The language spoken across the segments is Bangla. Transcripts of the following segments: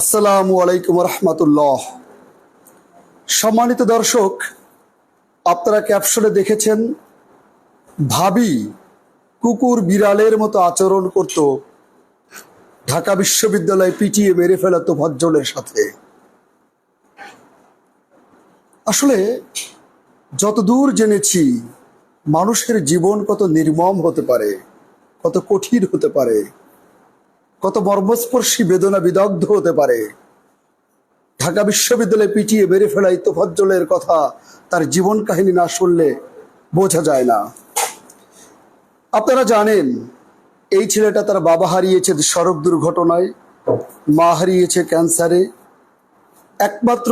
আসসালামু আলাইকুম রহমতুল্লাহ। সম্মানিত দর্শক, আপনারা ক্যাপশনে দেখেছেন, ভাবি কুকুর বিড়ালের মতো আচরণ করত ঢাকা বিশ্ববিদ্যালয়ে পিটিয়ে মেরে ফেলা তোফাজ্জলের সাথে। আসলে যতদূর জেনেছি, মানুষের জীবন কত নির্মম হতে পারে, কত কঠিন হতে পারে কত মর্মস্পর্শী বেদনা বিদগ্ধ হতে পারে। ঢাকা বিশ্ববিদ্যালয়ে পিটিয়ে বেড়ে ফেলাই তোফাজ্জলের কথা তার জীবন কাহিনী না শুনলে বোঝা যায় না। আপনারা জানেন, এই ছেলেটা তার বাবা হারিয়েছে সড়ক দুর্ঘটনায়, মা হারিয়েছে ক্যান্সারে। একমাত্র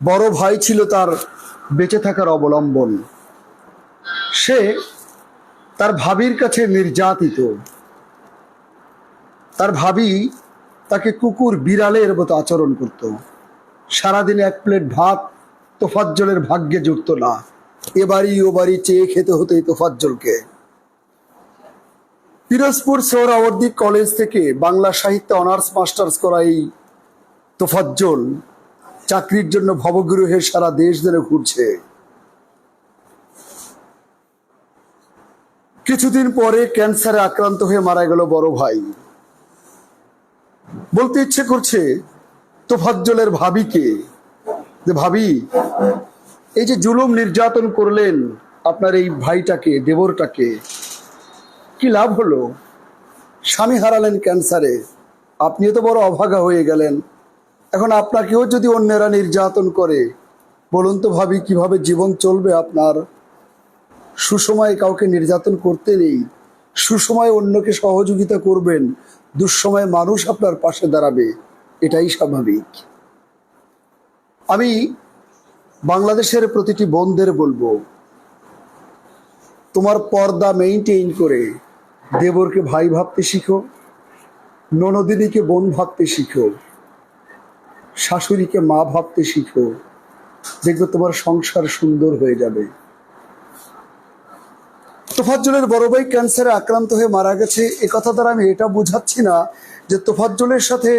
বড় ভাই ছিল তার বেঁচে থাকার অবলম্বন। সে তার ভাবির কাছে নির্যাতিত। তার ভাবি তাকে কুকুর বিড়ালের মতো আচরণ করত। সারাদিন এক প্লেট ভাত তোফাজ্জলের ভাগ্যে জুটত না। এবারই ও বাড়ি চেয়ে খেতে হতো এই তোফাজ্জলকে। পিরোজপুর সোহরাওয়ার্দী কলেজ থেকে বাংলা সাহিত্যে অনার্স, মাস্টার্স করা এই তোফাজ্জল। চাকরির জন্য ভবগৃহে সারা দেশ ধরে ঘুরছে। কিছুদিন পরে ক্যান্সারে আক্রান্ত হয়ে মারা গেল বড় ভাই। বলতে ইচ্ছে করছে তোফাজ্জলের ভাবিকে যে ভাবি, এই যে জুলুম নির্যাতন করলেন আপনার এই ভাইটাকে, দেবরটাকে, কি লাভ হলো? স্বামী হারালেন ক্যান্সারে, আপনিও তো বড় অভাগা হয়ে গেলেন। এখন আপনাকেও যদি অন্যেরা নির্যাতন করে, বলুন তো ভাবি, কীভাবে জীবন চলবে আপনার? সুসময়ে কাউকে নির্যাতন করতে নেই সুসময়ে অন্যকে সহযোগিতা করবেন, দুঃসময়ে মানুষ আপনার পাশে দাঁড়াবে, এটাই স্বাভাবিক। আমি বাংলাদেশের প্রতিটি বোনদের বলব, তোমার পর্দা মেইনটেইন করে দেবরকে ভাই ভাবতে শিখো, ননদিনীকে বোন ভাবতে শিখো, শাশুড়িকে মা ভাবতে শিখো, দেখবে তোমার সংসার সুন্দর হয়ে যাবে। তোফাজ্জলের বড় ভাই ক্যান্সারে আক্রান্ত হয়ে মারা গেছে। কথা দ্বারা আমি এটা বুঝাচ্ছি না যে তোফাজ্জলের সাথে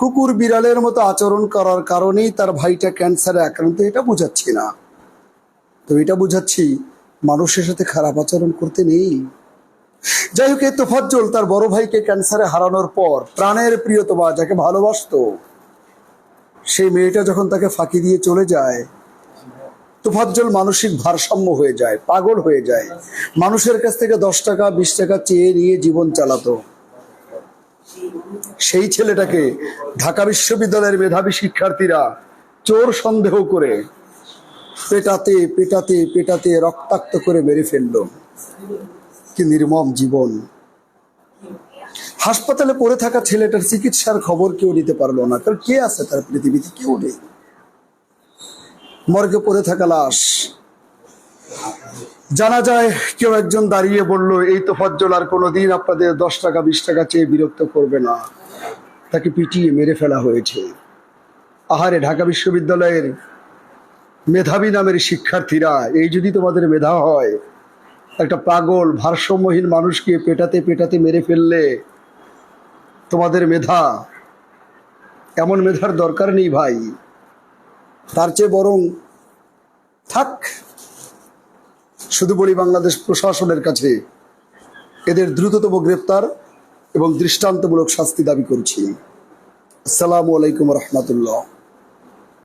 কুকুর বিড়ালের মতো আচরণ করার কারণেই তার ভাইটা ক্যান্সারে আক্রান্ত, এটা বুঝাচ্ছি না। তো এটা বুঝাচ্ছি, মানুষের সাথে খারাপ আচরণ করতে নেই। যাই হোক, এই তোফাজ্জল তার বড় ভাইকে ক্যান্সারে হারানোর পর প্রাণের প্রিয়তমা যাকে ভালোবাসতো, সেই মেয়েটা যখন তাকে ফাঁকি দিয়ে চলে যায় তোফাজ্জল মানসিক ভারসাম্য হয়ে যায়, পাগল হয়ে যায়। মানুষের কাছ থেকে দশ টাকা, বিশ টাকা চেয়ে নিয়ে জীবন চালাতো। সেই ছেলেটাকে ঢাকা বিশ্ববিদ্যালয়ের মেধাবী শিক্ষার্থীরা চোর সন্দেহ করে পেটাতে পেটাতে পেটাতে রক্তাক্ত করে মেরে ফেলল। কি নির্মম জীবন। হাসপাতালে পড়ে থাকা ছেলেটার চিকিৎসার খবর কেউ নিতে পারল না। কারণ কে আছে তার পৃথিবীতে? কেউ নেই। মর্গে পড়ে থাকা লাশ। জানা যায় কেউ একজন দাঁড়িয়ে বলল, এই তো ফজ্জল আর কোনোদিন আপনাদের দশ টাকা, বিশ টাকা চেয়ে বিরক্ত করবে না। তাকে পিটিয়ে মেরে ফেলা হয়েছে। আহারে, ঢাকা বিশ্ববিদ্যালয়ের মেধাবী নামের শিক্ষার্থীরা, এই যদি তোমাদের মেধা হয়, একটা পাগল, ভারসাম্যহীন মানুষকে পেটাতে পেটাতে মেরে ফেললে তোমাদের মেধা, এমন মেধার দরকার নেই ভাই। তার চেয়ে বরং থাক। শুধু বলি বাংলাদেশ প্রশাসনের কাছে, এদের দ্রুততম গ্রেপ্তার এবং দৃষ্টান্তমূলক শাস্তি দাবি করছি। আসসালামু আলাইকুম রহমতুল্লাহ।